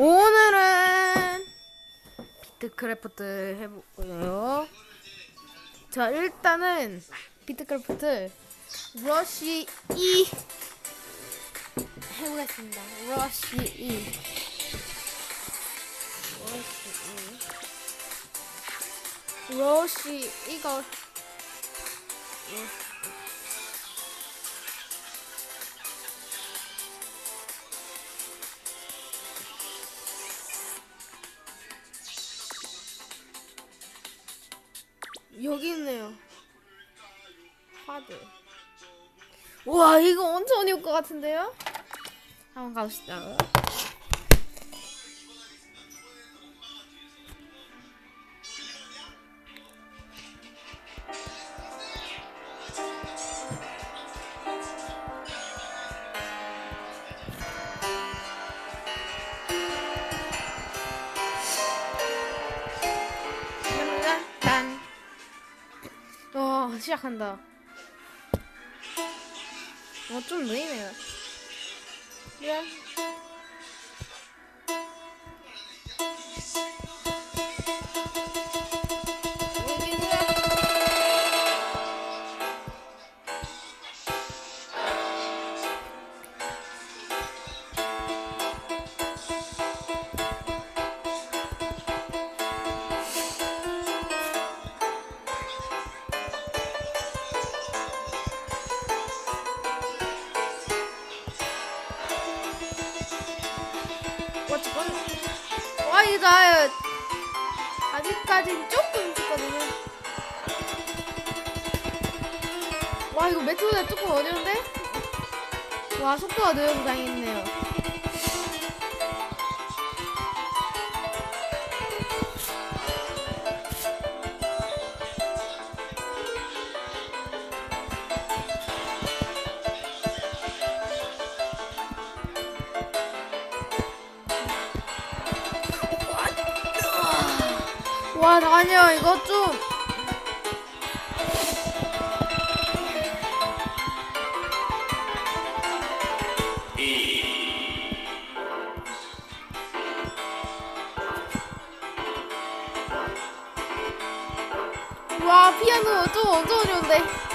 오늘은 비트크래프트 해보고요. 자 일단은 비트크래프트 러쉬 2 e 해보겠습니다. 러쉬 2 e. 러쉬 2 e. 러쉬 이거 네. 여기 있네요. 하드. 우와, 이거 엄청 어려울 것 같은데요? 한번 가봅시다. çok yakında. Unuttun değil mi? Biraz 아니 나 아직까지는 조금 있었거든요 와 이거 매트보다 조금 어려운데? 와 속도가 느려서 당했네요 아 아니요 이거 좀 와, 피아노 좀 어려운데.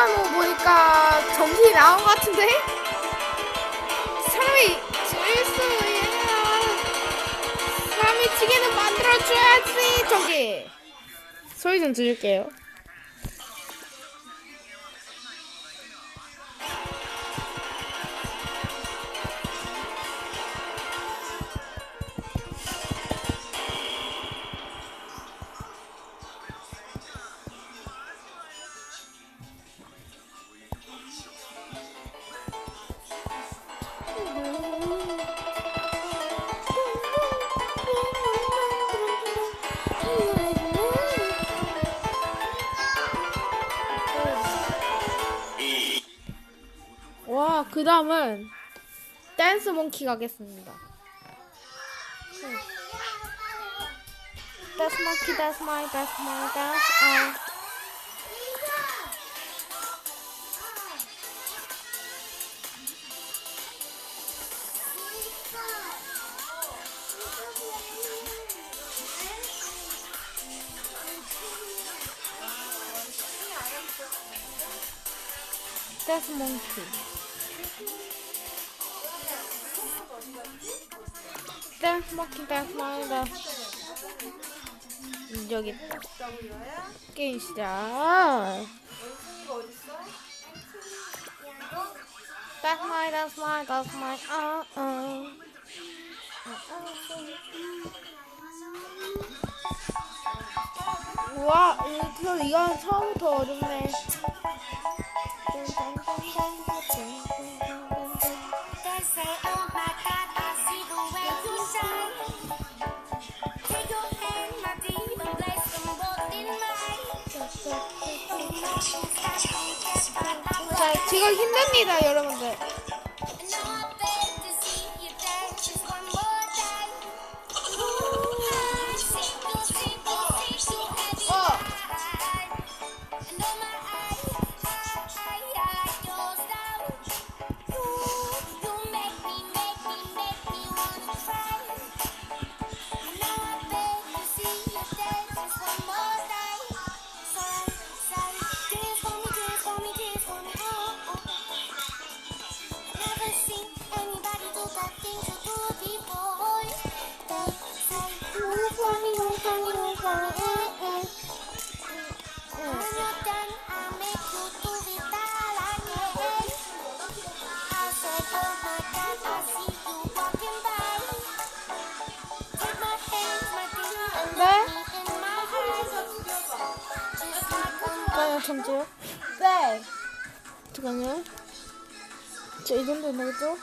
하는 거 보니까 정신이 나온 것 같은데? 사람이 죽일 수 있나? 사람이 지게는 만들어줘야지, 저기. 소리 좀 들을게요. 댄스 몽키 가겠습니다. 댄스 몽키, 댄스 마이, 댄스 마이, 댄스 아. 댄스 몽키. 딱 먹긴 딱 먹는다 여기 있다 게임 시작 That's my, that's my, that's my, uh, uh. uh, uh. 와, 이거 이건 처음부터 어렵네. 자, 지금 힘듭니다, 여러분들. 잠시요. 네. 잠깐만요. 자, 이 정도 되겠죠?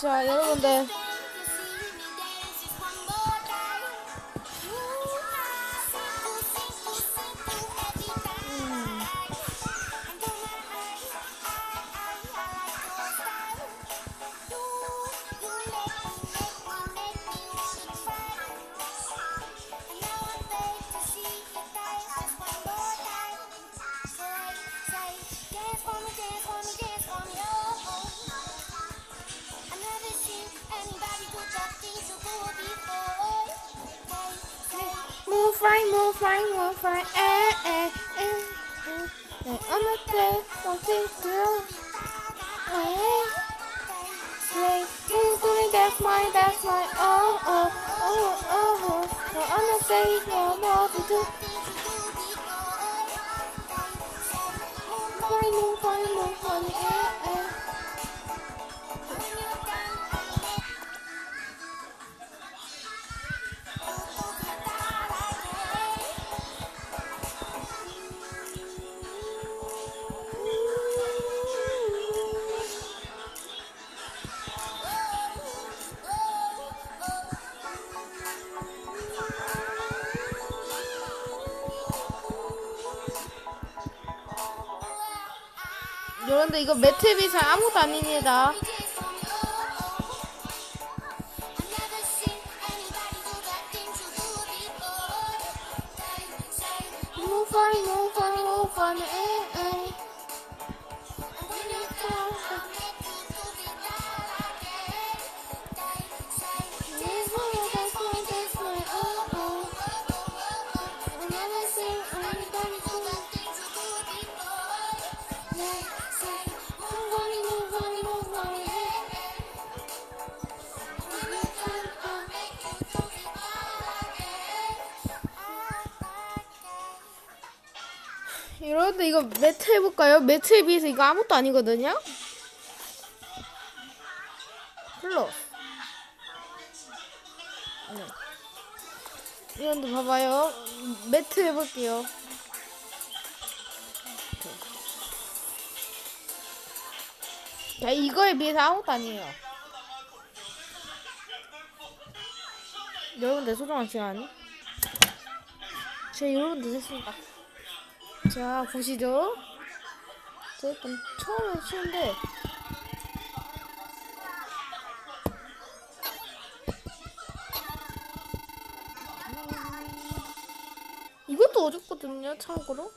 자, 여러분들. more, find more, find eh, eh, eh, eh, eh. On the day, one thing through. Eh, eh. Who's doing that's mine, that's mine, oh, oh, oh, oh, oh. No, on the day, no more to do. Find more, find more, find eh. 여러분들 이거 매트 비상 아무것도 아닙니다. 이거 매트 해볼까요? 매트에 비해서 이거 아무것도 아니거든요? 플러스 네. 여러분들 봐봐요 매트 해볼게요 자 이거에 비해서 아무것도 아니에요 여러분들 소중한 시간 자 여러분들 됐습니다 자 보시죠. 자 일단 처음에 치는데. 이것도 어렵거든요 참고로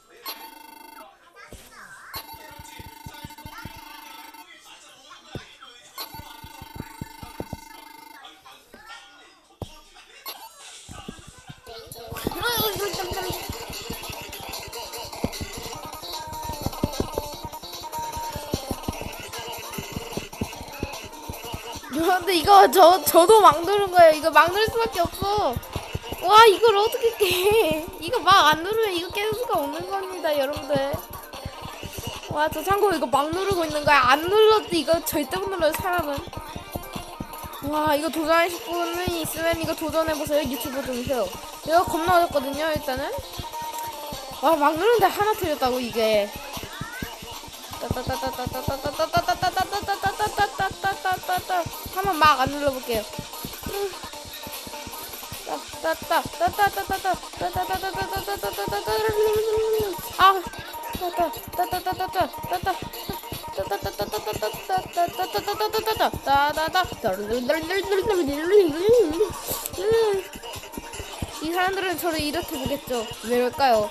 근데 이거 저 저도 막 누른 거예요. 이거 막 누를 수밖에 없어. 와 이걸 어떻게 깨? 이거 막 안 누르면 이거 깰 수가 없는 겁니다, 여러분들. 와 저 참고로 이거 막 누르고 있는 거야. 안 눌러도 이거 절대 못 눌러요, 사람은. 와 이거 도전하실 분이 있으면 이거 도전해보세요. 유튜브 중에서. 이거 겁나 어렵거든요, 일단은. 와 막 누르는데 하나 틀렸다고 이게. 따따따따따따따따따 한번 막 안 눌러볼게요. 이 사람들은 저를 이렇게 보겠죠. 왜럴까요?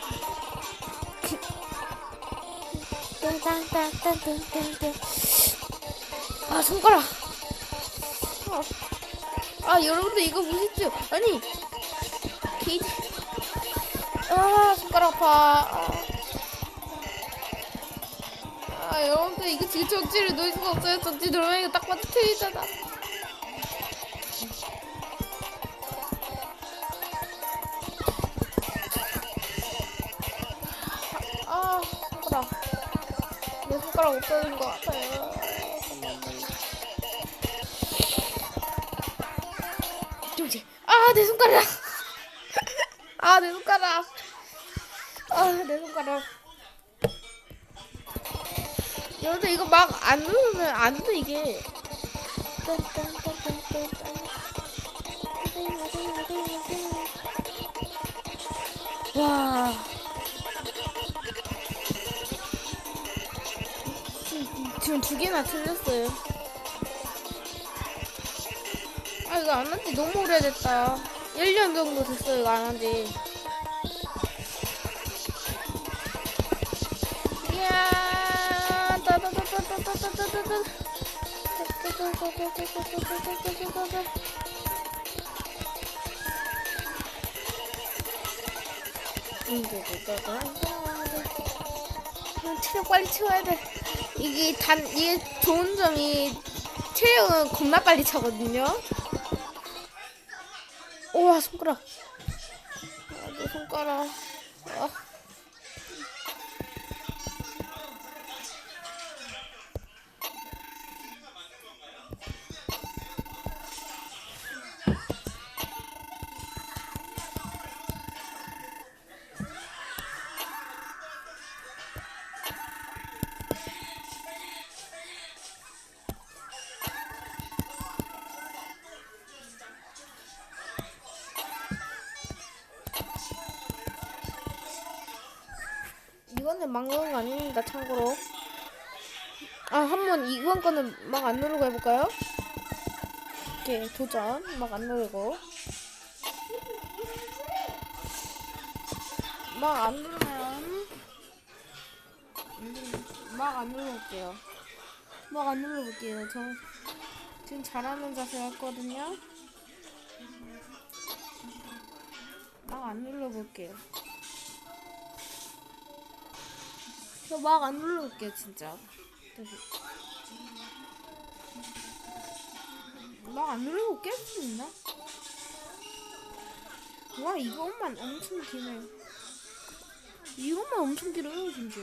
아 손가락. 아, 아 여러분들 이거 보십시오. 아니 게이지. 아 손가락 아파. 아. 아 여러분들 이거 지금 정지를 놓을 수가 없어요. 정지 이거 딱 봐도 틀리잖아. 아 손가락. 내 손가락 없어진 것 같아요. 아, 내 손가락. 아, 내 손가락. 아, 내 손가락. 여러분들 이거 막 안 누르면 안 돼, 이게. 와. 지금 두 개나 틀렸어요. 아 이거 안 한지 너무 오래됐다. 1년 정도 됐어요 이거 안 한 지. 이야 따다다다다다다다다다. 체력 빨리 채워야 돼. 이게 단 이게 좋은 점이 체력은 겁나 빨리 차거든요. 우와 손가락. 아, 내 손가락. 아. 막 누른 거 아닙니다, 참고로. 아, 한번 이번 거는 막 안 누르고 해볼까요? 이렇게 도전, 막 안 누르고. 막 안 누르면, 막 안 눌러볼게요. 막 안 눌러볼게요. 저 지금 잘하는 자세 했거든요. 막 안 눌러볼게요. 저막 안 눌러볼게요 진짜. 막안 누르고 깰 수 있나? 와 이것만 엄청 기네. 이것만 엄청 길어요 진짜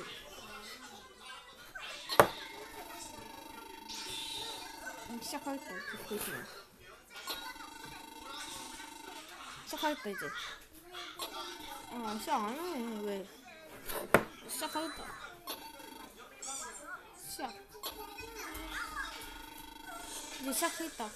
음, 시작하겠다 보이시나 시작하겠다 이제. 아 시작 안해. 왜? 시작하겠다 Esa jeta.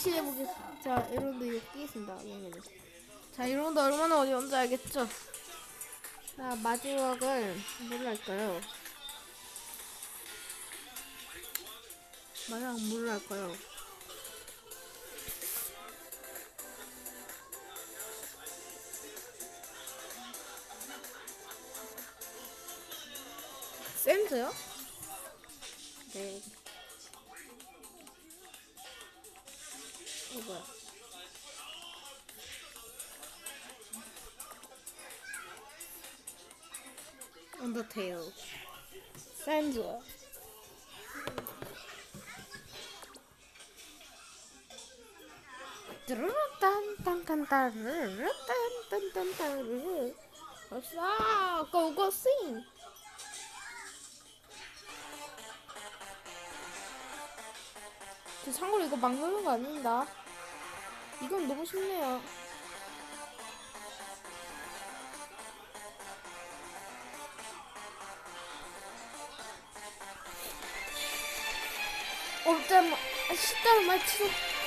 자 다시 해보겠습니다. 자 여러분들 이거 끼겠습니다. 그러면은. 자 여러분들 얼마나 어려운지 알겠죠? 자 마지막을 뭘 할까요? 마지막 뭘 할까요? 샌드요? 네. 이거 뭐야? 언더테일. 산즈워 르르딴딴딴딴르르딴딴딴딴르르 없어. 고고싱 저 참고로 이거 막 누르는 거 아닙니다 이건 너무 쉽네요. 어때, 뭐, 식당을 맞추고.